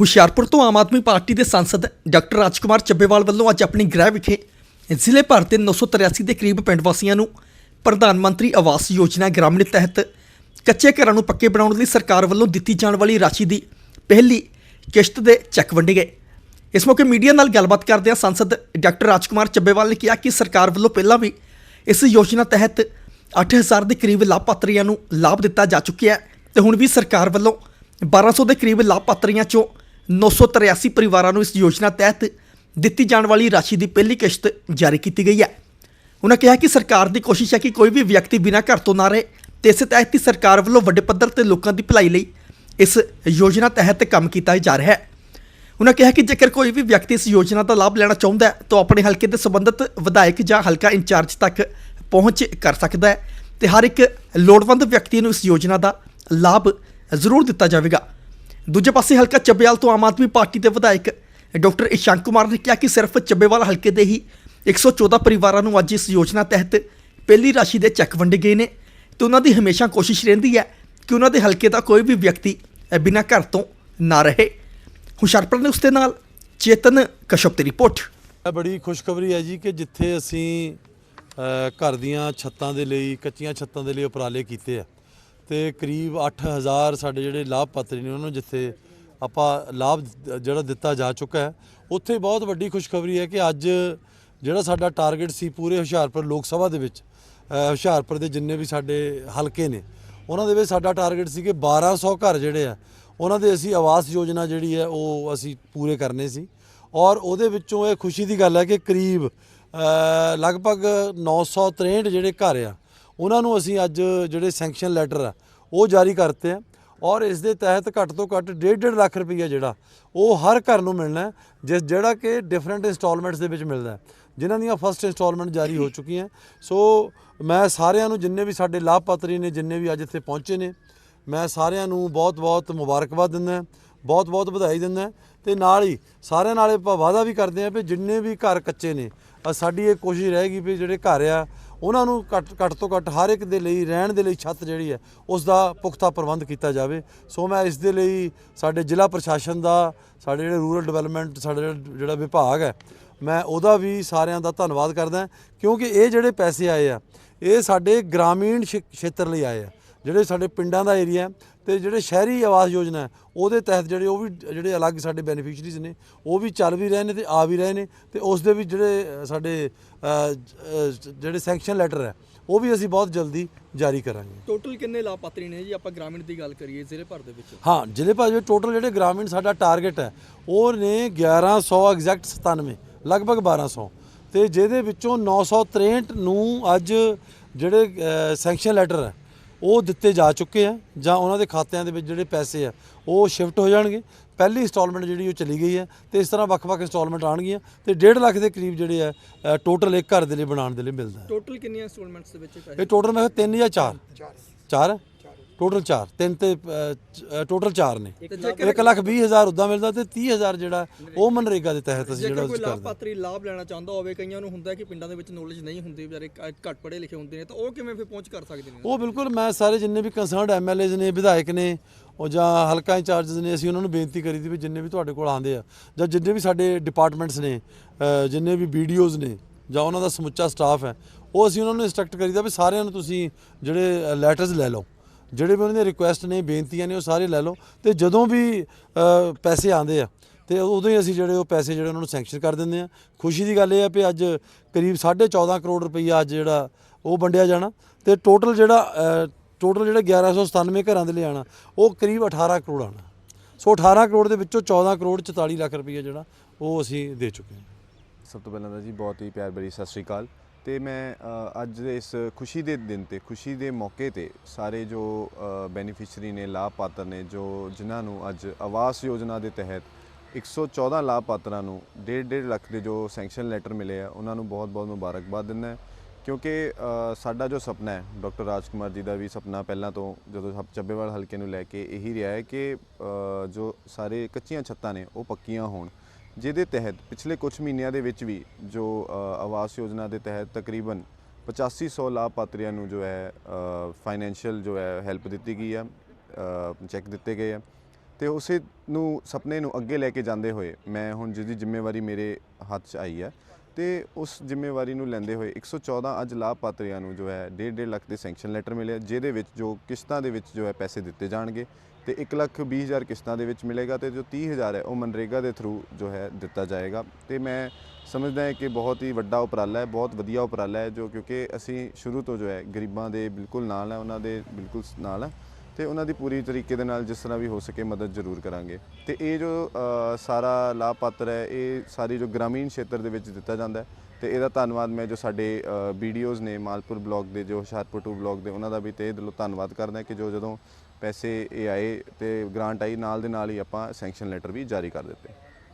ਹੁਸ਼ਿਆਰਪੁਰ ਤੋਂ ਆਮ ਆਦਮੀ ਪਾਰਟੀ ਦੇ ਸੰਸਦ ਡਾਕਟਰ ਰਾਜਕੁਮਾਰ ਚੱਬੇਵਾਲ ਵੱਲੋਂ ਅੱਜ ਆਪਣੀ ਗ੍ਰਹਿ ਵਿਖੇ ਜ਼ਿਲ੍ਹੇ ਭਰ ਦੇ 983 ਦੇ ਕਰੀਬ ਪਿੰਡ ਵਾਸੀਆਂ ਨੂੰ ਪ੍ਰਧਾਨ ਮੰਤਰੀ ਆਵਾਸ ਯੋਜਨਾ ਗ੍ਰਾਮੀਣ ਤਹਿਤ ਕੱਚੇ ਘਰਾਂ ਨੂੰ ਪੱਕੇ ਬਣਾਉਣ ਲਈ ਸਰਕਾਰ ਵੱਲੋਂ ਦਿੱਤੀ ਜਾਣ ਵਾਲੀ ਰਾਸ਼ੀ ਦੀ ਪਹਿਲੀ ਕਿਸ਼ਤ ਦੇ ਚੈੱਕ ਵੰਡੇ ਗਏ। ਇਸ ਮੌਕੇ ਮੀਡੀਆ ਨਾਲ ਗੱਲਬਾਤ ਕਰਦਿਆਂ ਸੰਸਦ ਡਾਕਟਰ ਰਾਜਕੁਮਾਰ ਚੱਬੇਵਾਲ ਨੇ ਕਿਹਾ ਕਿ ਸਰਕਾਰ ਵੱਲੋਂ ਪਹਿਲਾਂ ਵੀ ਇਸ ਯੋਜਨਾ ਤਹਿਤ 8000 ਦੇ ਕਰੀਬ ਲਾਭਪਾਤਰੀਆਂ ਨੂੰ ਲਾਭ ਦਿੱਤਾ ਜਾ ਚੁੱਕਿਆ ਹੈ ਤੇ ਹੁਣ ਵੀ ਸਰਕਾਰ ਵੱਲੋਂ 1200 ਦੇ ਕਰੀਬ ਲਾਭਪਾਤਰੀਆਂ ਚੋਂ 983 ਪਰਿਵਾਰਾਂ ਨੂੰ ਇਸ ਯੋਜਨਾ ਤਹਿਤ ਦਿੱਤੀ ਜਾਣ ਵਾਲੀ ਰਾਸ਼ੀ ਦੀ ਪਹਿਲੀ ਕਿਸ਼ਤ ਜਾਰੀ ਕੀਤੀ ਗਈ ਹੈ। ਉਹਨਾਂ ਕਿਹਾ ਕਿ ਸਰਕਾਰ ਦੀ ਕੋਸ਼ਿਸ਼ ਹੈ ਕਿ ਕੋਈ ਵੀ ਵਿਅਕਤੀ ਬਿਨਾਂ ਘਰ ਤੋਂ ਨਾ ਰਹੇ ਤੇ ਇਸ ਤਹਿਤ ਹੀ ਸਰਕਾਰ ਵੱਲੋਂ ਵੱਡੇ ਪੱਧਰ ਤੇ ਲੋਕਾਂ ਦੀ ਭਲਾਈ ਲਈ ਇਸ ਯੋਜਨਾ ਤਹਿਤ ਕੰਮ ਕੀਤਾ ਜਾ ਰਿਹਾ ਹੈ। ਉਹਨਾਂ ਕਿਹਾ ਕਿ ਜੇਕਰ ਕੋਈ ਵੀ ਵਿਅਕਤੀ ਇਸ ਯੋਜਨਾ ਦਾ ਲਾਭ ਲੈਣਾ ਚਾਹੁੰਦਾ ਹੈ, ਤਾਂ ਆਪਣੇ ਹਲਕੇ ਦੇ ਸੰਬੰਧਿਤ ਵਿਧਾਇਕ ਜਾਂ ਹਲਕਾ ਇੰਚਾਰਜ ਤੱਕ ਪਹੁੰਚ ਕਰ ਸਕਦਾ ਹੈ ਤੇ ਹਰ ਇੱਕ ਲੋੜਵੰਦ ਵਿਅਕਤੀ ਨੂੰ ਇਸ ਯੋਜਨਾ ਦਾ ਲਾਭ ਜ਼ਰੂਰ ਦਿੱਤਾ ਜਾਵੇਗਾ। ਦੂਜੇ ਪਾਸੇ ਹਲਕਾ ਚੱਬੇਵਾਲ ਤੋਂ ਆਮ ਆਦਮੀ ਪਾਰਟੀ ਦੇ ਵਿਧਾਇਕ ਡਾਕਟਰ ਇਸ਼ਾਂਕ ਕੁਮਾਰ ਨੇ ਕਿਹਾ ਕਿ ਸਿਰਫ ਚੱਬੇਵਾਲ ਹਲਕੇ ਦੇ ਹੀ 114 ਪਰਿਵਾਰਾਂ ਨੂੰ ਅੱਜ ਇਸ ਯੋਜਨਾ ਤਹਿਤ ਪਹਿਲੀ ਰਾਸ਼ੀ ਦੇ ਚੈੱਕ ਵੰਡੇ ਗਏ ਨੇ ਤੇ ਉਹਨਾਂ ਦੀ ਹਮੇਸ਼ਾ ਕੋਸ਼ਿਸ਼ ਰਹਿੰਦੀ ਹੈ ਕਿ ਉਹਨਾਂ ਦੇ ਹਲਕੇ ਦਾ ਕੋਈ ਵੀ ਵਿਅਕਤੀ ਬਿਨਾਂ ਘਰ ਤੋਂ ਨਾ ਰਹੇ। ਹੁਸ਼ਿਆਰਪੁਰ ਨੇ ਉਸ ਦੇ ਨਾਲ ਚੇਤਨ ਕਸ਼ਪ ਦੀ ਰਿਪੋਰਟ। ਇਹ ਬੜੀ ਖੁਸ਼ਖਬਰੀ ਹੈ ਜੀ ਕਿ ਜਿੱਥੇ ਅਸੀਂ ਘਰ ਦੀਆਂ ਛੱਤਾਂ ਦੇ ਲਈ, ਕੱਚੀਆਂ ਛੱਤਾਂ ਦੇ ਲਈ ਉਪਰਾਲੇ ਕੀਤੇ ਆ। ਤੇ ਕਰੀਬ 8000 ਸਾਡੇ ਜਿਹੜੇ ਲਾਭਪਾਤਰੀ ਨੇ ਉਹਨਾਂ ਨੂੰ ਜਿੱਥੇ ਆਪਾਂ ਲਾਭ ਜਿਹੜਾ ਦਿੱਤਾ ਜਾ ਚੁੱਕਾ ਹੈ ਉੱਥੇ ਬਹੁਤ ਵੱਡੀ ਖੁਸ਼ਖਬਰੀ ਹੈ ਕਿ ਅੱਜ ਜਿਹੜਾ ਸਾਡਾ ਟਾਰਗੇਟ ਸੀ ਪੂਰੇ ਹੁਸ਼ਿਆਰਪੁਰ ਲੋਕ ਸਭਾ ਦੇ ਵਿੱਚ ਹੁਸ਼ਿਆਰਪੁਰ ਦੇ ਜਿੰਨੇ ਵੀ ਸਾਡੇ ਹਲਕੇ ਨੇ ਉਹਨਾਂ ਦੇ ਵਿੱਚ ਸਾਡਾ ਟਾਰਗੇਟ ਸੀ ਕਿ 1200 ਘਰ ਜਿਹੜੇ ਆ ਉਹਨਾਂ ਦੇ ਅਸੀਂ ਆਵਾਸ ਯੋਜਨਾ ਜਿਹੜੀ ਹੈ ਉਹ ਅਸੀਂ ਪੂਰੇ ਕਰਨੇ ਸੀ ਔਰ ਉਹਦੇ ਵਿੱਚੋਂ ਇਹ ਖੁਸ਼ੀ ਦੀ ਗੱਲ ਹੈ ਕਿ ਕਰੀਬ ਅ, ਲਗਭਗ 963 ਜਿਹੜੇ ਘਰ ਆ ਉਹਨਾਂ ਨੂੰ ਅਸੀਂ ਅੱਜ ਜਿਹੜੇ ਸੈਂਕਸ਼ਨ ਲੈਟਰ ਆ, ਉਹ ਜਾਰੀ ਕਰਤੇ ਆ ਔਰ ਇਸ ਦੇ ਤਹਿਤ ਘੱਟ ਤੋਂ ਘੱਟ 1.5 ਲੱਖ ਰੁਪਈਆ ਜਿਹੜਾ, ਉਹ ਹਰ ਘਰ ਨੂੰ ਮਿਲਣਾ ਜਿਸ ਜਿਹੜਾ ਕਿ ਡਿਫਰੈਂਟ ਇੰਸਟਾਲਮੈਂਟਸ ਦੇ ਵਿੱਚ ਮਿਲਦਾ ਹੈ। ਜਿਨ੍ਹਾਂ ਦੀਆਂ ਫਸਟ ਇੰਸਟਾਲਮੈਂਟ ਜਾਰੀ ਹੋ ਚੁੱਕੀਆਂ ਸੋ ਮੈਂ ਸਾਰਿਆਂ ਨੂੰ ਜਿੰਨੇ ਵੀ ਸਾਡੇ ਲਾਭਪਾਤਰੀ ਨੇ, ਜਿੰਨੇ ਵੀ ਅੱਜ ਇੱਥੇ ਪਹੁੰਚੇ ਨੇ, ਮੈਂ ਸਾਰਿਆਂ ਨੂੰ ਬਹੁਤ-ਬਹੁਤ ਮੁਬਾਰਕਬਾਦ ਦਿੰਦਾ ਬਹੁਤ-ਬਹੁਤ ਵਧਾਈ ਦਿੰਦਾ ਤੇ ਨਾਲ ਹੀ ਸਾਰਿਆਂ ਨਾਲ ਆਪਾਂ ਵਾਅਦਾ ਵੀ ਕਰਦੇ ਆ ਵੀ ਜਿੰਨੇ ਵੀ ਘਰ ਕੱਚੇ ਨੇ ਸਾਡੀ ਇਹ ਕੋਸ਼ਿਸ਼ ਰਹੇਗੀ ਵੀ ਜਿਹੜੇ ਘਰ ਆ, ਉਹਨਾਂ ਨੂੰ ਘੱਟ ਘੱਟ ਤੋਂ ਘੱਟ ਹਰ ਇੱਕ ਦੇ ਲਈ, ਰਹਿਣ ਦੇ ਲਈ ਛੱਤ ਜਿਹੜੀ ਹੈ ਉਸ ਦਾ ਪੁਖਤਾ ਪ੍ਰਬੰਧ ਕੀਤਾ ਜਾਵੇ। ਸੋ ਮੈਂ ਇਸ ਦੇ ਲਈ ਸਾਡੇ ਜ਼ਿਲ੍ਹਾ ਪ੍ਰਸ਼ਾਸਨ ਦਾ, ਸਾਡੇ ਜਿਹੜੇ ਰੂਰਲ ਡਿਵੈਲਪਮੈਂਟ, ਸਾਡਾ ਜਿਹੜਾ- ਵਿਭਾਗ ਹੈ, ਮੈਂ ਉਹਦਾ ਵੀ ਸਾਰਿਆਂ ਦਾ ਧੰਨਵਾਦ ਕਰਦਾ ਕਿਉਂਕਿ ਇਹ ਜਿਹੜੇ ਪੈਸੇ ਆਏ ਆ, ਇਹ ਸਾਡੇ ਗ੍ਰਾਮੀਣ ਖੇ- ਖੇਤਰ ਲਈ ਆਏ ਆ। ਜਿਹੜੇ ਸਾਡੇ ਪਿੰਡਾਂ ਦਾ ਏਰੀਆ ਤੇ ਜਿਹੜੇ ਸ਼ਹਿਰੀ ਆਵਾਸ ਯੋਜਨਾ ਹੈ ਉਹਦੇ ਤਹਿਤ ਜਿਹੜੇ ਉਹ ਵੀ ਜਿਹੜੇ ਅਲੱਗ ਸਾਡੇ ਬੈਨੀਫੀਸ਼ੀਅਰੀਜ਼ ਨੇ ਉਹ ਵੀ ਚੱਲ ਵੀ ਰਹੇ ਨੇ ਤੇ ਆ ਵੀ ਰਹੇ ਨੇ ਤੇ ਉਸ ਦੇ ਵੀ ਜਿਹੜੇ ਸਾਡੇ ਜਿਹੜੇ ਸੈਂਕਸ਼ਨ ਲੈਟਰ ਹੈ ਉਹ ਵੀ ਅਸੀਂ ਬਹੁਤ ਜਲਦੀ ਜਾਰੀ ਕਰਾਂਗੇ। ਟੋਟਲ ਕਿੰਨੇ ਲਾਭਪਾਤਰੀ ਨੇ ਜੀ? ਆਪਾਂ ਗ੍ਰਾਮੀਣ ਦੀ ਗੱਲ ਕਰੀਏ ਜ਼ਿਲ੍ਹੇ ਭਰ ਦੇ ਵਿੱਚ। ਹਾਂ ਜ਼ਿਲ੍ਹੇ ਭਾਜਪਾ ਟੋਟਲ ਜਿਹੜੇ ਗ੍ਰਾਮੀਣ ਸਾਡਾ ਟਾਰਗੇਟ ਹੈ ਉਹ ਨੇ 1100 ਐਗਜ਼ੈਕਟ 97 ਲਗਭਗ 1200 ਤੇ ਜਿਹਦੇ ਵਿੱਚੋਂ 963 ਨੂੰ ਅੱਜ ਜਿਹੜੇ ਸੈਂਕਸ਼ਨ ਲੈਟਰ ਹੈ ਉਹ ਦਿੱਤੇ ਜਾ ਚੁੱਕੇ ਆ ਜਾਂ ਉਹਨਾਂ ਦੇ ਖਾਤਿਆਂ ਦੇ ਵਿੱਚ ਜਿਹੜੇ ਪੈਸੇ ਆ ਉਹ ਸ਼ਿਫਟ ਹੋ ਜਾਣਗੇ। ਪਹਿਲੀ ਇੰਸਟਾਲਮੈਂਟ ਜਿਹੜੀ ਉਹ ਚਲੀ ਗਈ ਹੈ ਤੇ ਇਸ ਤਰ੍ਹਾਂ ਵੱਖ-ਵੱਖ ਇੰਸਟਾਲਮੈਂਟ ਆਣਗੀਆਂ ਤੇ 1.5 ਲੱਖ ਦੇ ਕਰੀਬ ਜਿਹੜੇ ਆ ਟੋਟਲ ਇੱਕ ਘਰ ਦੇ ਲਈ ਬਣਾਉਣ ਦੇ ਲਈ ਮਿਲਦਾ ਹੈ। ਟੋਟਲ ਕਿੰਨੀਆਂ ਇੰਸਟਾਲਮੈਂਟਸ ਦੇ ਵਿੱਚ ਪੈਸੇ? ਇਹ ਟੋਟਲ ਮੈਂ 3 ਜਾਂ 4 4 ਟੋਟਲ 4 ਤਿੰਨ ਤੇ ਟੋਟਲ 4 ਨੇ। 1 ਲੱਖ 20 ਹਜ਼ਾਰ ਉਦਾਂ ਮਿਲਦਾ ਤੇ 30 ਹਜ਼ਾਰ ਜਿਹੜਾ ਉਹ ਮਨਰੇਗਾ ਦੇ ਤਹਿਤ ਅਸੀਂ ਜਿਹੜਾ ਉਸ ਕੋਈ ਕਰਦੇ ਲਾਭਪਾਤਰੀ ਲਾਭ ਲੈਣਾ ਚਾਹੁੰਦਾ ਹੋਵੇ ਕਈਆਂ ਨੂੰ ਹੁੰਦਾ ਕਿ ਪਿੰਡਾਂ ਦੇ ਵਿੱਚ ਨੌਲੇਜ ਨਹੀਂ ਹੁੰਦੀ ਵਿਚਾਰੇ ਘੱਟ ਪੜ੍ਹੇ ਲਿਖੇ ਹੁੰਦੇ ਨੇ ਤਾਂ ਉਹ ਕਿਵੇਂ ਫਿਰ ਪਹੁੰਚ ਕਰ ਸਕਦੇ ਨੇ? ਉਹ ਬਿਲਕੁਲ ਮੈਂ ਸਾਰੇ ਜਿੰਨੇ ਵੀ ਕੰਸਰਨਡ ਐਮਐਲਏਜ਼ ਨੇ ਵਿਧਾਇਕ ਨੇ ਉਹ ਜਾਂ ਹਲਕਾ ਇੰਚਾਰਜਸ ਨੇ ਅਸੀਂ ਉਹਨਾਂ ਨੂੰ ਬੇਨਤੀ ਕਰੀ ਦੀ ਵੀ ਜਿੰਨੇ ਵੀ ਤੁਹਾਡੇ ਕੋਲ ਆਉਂਦੇ ਆ ਜਾਂ ਜਿੰਨੇ ਵੀ ਸਾਡੇ ਡਿਪਾਰਟਮੈਂਟਸ ਨੇ ਜਿੰਨੇ ਵੀ ਵੀਡੀਓਜ਼ ਨੇ ਜਾਂ ਉਹਨਾਂ ਦਾ ਸਮੁੱਚਾ ਸਟਾਫ ਹੈ ਉਹ ਅਸੀਂ ਉਹਨਾਂ ਨੂੰ ਇੰਸਟਰਕਟ ਕਰੀਦਾ ਵੀ ਸਾਰਿਆਂ ਨੂੰ ਤੁਸੀਂ ਜਿਹੜੇ ਲੈਟਰਸ ਲੈ ਲਓ। ਜਿਹੜੇ ਵੀ ਉਹਨਾਂ ਦੀਆਂ ਰਿਕੁਐਸਟ ਨੇ, ਬੇਨਤੀਆਂ ਨੇ, ਉਹ ਸਾਰੇ ਲੈ ਲਓ। ਤੇ ਜਦੋਂ ਵੀ ਪੈਸੇ ਆਉਂਦੇ ਆ, ਤੇ ਉਦੋਂ ਹੀ ਅਸੀਂ ਜਿਹੜੇ ਉਹ ਪੈਸੇ ਜਿਹੜੇ ਉਹਨਾਂ ਨੂੰ ਸੈਂਕਸ਼ਨ ਕਰ ਦਿੰਦੇ ਆ। ਖੁਸ਼ੀ ਦੀ ਗੱਲ ਇਹ ਆ ਵੀ ਅੱਜ ਕਰੀਬ 14.5 ਕਰੋੜ ਰੁਪਈਆ ਅੱਜ ਜਿਹੜਾ ਉਹ ਵੰਡਿਆ ਜਾਣਾ। ਤੇ ਟੋਟਲ ਜਿਹੜਾ ਟੋਟਲ ਜਿਹੜਾ 1197 ਘਰਾਂ ਦੇ ਲਈ ਆਣਾ, ਉਹ ਕਰੀਬ 18 ਕਰੋੜ ਆਣਾ। ਸੋ 18 ਕਰੋੜ ਦੇ ਵਿੱਚੋਂ 14 ਕਰੋੜ 44 ਲੱਖ ਰੁਪਈਆ ਜਿਹੜਾ ਉਹ ਅਸੀਂ ਦੇ ਚੁੱਕੇ ਹਾਂ। ਸਭ ਤੋਂ ਪਹਿਲਾਂ ਤਾਂ ਜੀ ਬਹੁਤ ਹੀ ਪਿਆਰ ਭਰੀ ਸਤਿ ਸ਼੍ਰੀ ਅਕਾਲ। ਤੇ ਮੈਂ ਅੱਜ ਦੇ ਇਸ ਖੁਸ਼ੀ ਦੇ ਦਿਨ ਤੇ, ਖੁਸ਼ੀ ਦੇ ਮੌਕੇ ਤੇ ਸਾਰੇ ਜੋ ਬੈਨੀਫੀਸ਼ੀਅਰੀ ਨੇ, ਲਾਭਪਾਤਰ ਨੇ, ਜੋ ਜਿਨ੍ਹਾਂ ਨੂੰ ਅੱਜ ਆਵਾਸ ਯੋਜਨਾ ਦੇ ਤਹਿਤ 114 ਲਾਭਪਾਤਰਾਂ ਨੂੰ 1.5 ਲੱਖ ਦੇ ਜੋ ਸੈਂਕਸ਼ਨ ਲੈਟਰ ਮਿਲੇ ਆ, ਉਹਨਾਂ ਨੂੰ ਬਹੁਤ-ਬਹੁਤ ਮੁਬਾਰਕਬਾਦ ਦਿੰਦਾ ਹੈ। ਕਿਉਂਕਿ ਸਾਡਾ ਜੋ ਸੁਪਨਾ ਹੈ, ਡਾਕਟਰ ਰਾਜਕੁਮਾਰ ਜੀ ਦਾ ਵੀ ਸੁਪਨਾ ਪਹਿਲਾਂ ਤੋਂ ਜਦੋਂ ਸਭ ਚੱਬੇਵਾਲ ਹਲਕੇ ਨੂੰ ਲੈ ਕੇ ਇਹੀ ਰਿਹਾ ਹੈ ਕਿ ਜੋ ਸਾਰੇ ਕੱਚੀਆਂ ਛੱਤਾਂ ਨੇ, ਉਹ ਪੱਕੀਆਂ ਹੋਣ। ਜਿਹਦੇ ਤਹਿਤ ਪਿਛਲੇ ਕੁਝ ਮਹੀਨਿਆਂ ਦੇ ਵਿੱਚ ਵੀ ਜੋ ਆਵਾਸ ਯੋਜਨਾ ਦੇ ਤਹਿਤ ਤਕਰੀਬਨ 8500 ਲਾਭਪਾਤਰੀਆਂ ਨੂੰ ਜੋ ਹੈ ਫਾਈਨੈਂਸ਼ੀਅਲ ਜੋ ਹੈ ਹੈਲਪ ਦਿੱਤੀ ਗਈ ਆ ਚੈੱਕ ਦਿੱਤੇ ਗਏ ਆ ਤੇ ਉਸੇ ਨੂੰ, ਸੁਪਨੇ ਨੂੰ ਅੱਗੇ ਲੈ ਕੇ ਜਾਂਦੇ ਹੋਏ ਮੈਂ ਹੁਣ ਜਿਹਦੀ ਜ਼ਿੰਮੇਵਾਰੀ ਮੇਰੇ ਹੱਥ 'ਚ ਆਈ ਹੈ, ਤੇ ਉਸ ਜ਼ਿੰਮੇਵਾਰੀ ਨੂੰ ਲੈਂਦੇ ਹੋਏ 114 ਅੱਜ ਲਾਭਪਾਤਰੀਆਂ ਨੂੰ ਜੋ ਹੈ 1.5 ਲੱਖ ਦੇ ਸੈਂਕਸ਼ਨ ਲੈਟਰ ਮਿਲਿਆ ਜਿਹਦੇ ਵਿੱਚ ਜੋ ਕਿਸ਼ਤਾਂ ਦੇ ਵਿੱਚ ਜੋ ਹੈ ਪੈਸੇ ਦਿੱਤੇ ਜਾਣਗੇ। ਤੇ 1 ਲੱਖ 20 ਹਜ਼ਾਰ ਕਿਸ਼ਤਾਂ ਦੇ ਵਿੱਚ ਮਿਲੇਗਾ ਤੇ ਜੋ 30 ਹਜ਼ਾਰ ਹੈ, ਉਹ ਮਨਰੇਗਾ ਦੇ ਥਰੂ ਜੋ ਹੈ ਦਿੱਤਾ ਜਾਏਗਾ। ਤੇ ਮੈਂ ਸਮਝਦਾ ਹਾਂ ਕਿ ਬਹੁਤ ਹੀ ਵੱਡਾ ਉਪਰਾਲਾ ਹੈ, ਬਹੁਤ ਵਧੀਆ ਉਪਰਾਲਾ ਹੈ, ਜੋ ਕਿਉਂਕਿ ਅਸੀਂ ਸ਼ੁਰੂ ਤੋਂ ਜੋ ਹੈ ਗਰੀਬਾਂ ਦੇ ਬਿਲਕੁਲ ਨਾਲ ਹੈ, ਉਹਨਾਂ ਦੇ ਬਿਲਕੁਲ ਨਾਲ ਹੈ ਤੇ ਉਹਨਾਂ ਦੀ ਪੂਰੀ ਤਰੀਕੇ ਦੇ ਨਾਲ ਜਿਸ ਤਰ੍ਹਾਂ ਵੀ ਹੋ ਸਕੇ ਮਦਦ ਜ਼ਰੂਰ ਕਰਾਂਗੇ। ਤੇ ਇਹ ਜੋ ਸਾਰਾ ਲਾਭਪਾਤਰ ਹੈ, ਇਹ ਸਾਰੀ ਜੋ ਗ੍ਰਾਮੀਣ ਖੇਤਰ ਦੇ ਵਿੱਚ ਦਿੱਤਾ ਜਾਂਦਾ ਹੈ ਤੇ ਇਹਦਾ ਧੰਨਵਾਦ ਮੈਂ ਜੋ ਸਾਡੇ ਵੀਡੀਓਜ਼ ਨੇ ਮਾਲਪੁਰ ਬਲਾਕ ਦੇ, ਜੋ ਹੁਸ਼ਿਆਰਪੁਰ ਟੂ ਬਲਾਕ ਦੇ, ਉਹਨਾਂ ਦਾ ਵੀ ਤਹਿ ਦਿਲੋਂ ਧੰਨਵਾਦ ਕਰਦਾ ਕਿ ਜੋ ਜਦੋਂ ਪੈਸੇ ਇਹ ਆਏ ਤੇ ਗ੍ਰਾਂਟ ਆਈ, ਨਾਲ ਦੇ ਨਾਲ ਹੀ ਆਪਾਂ ਸੈਂਕਸ਼ਨ ਲੈਟਰ ਵੀ ਜਾਰੀ ਕਰ ਦਿੱਤੇ।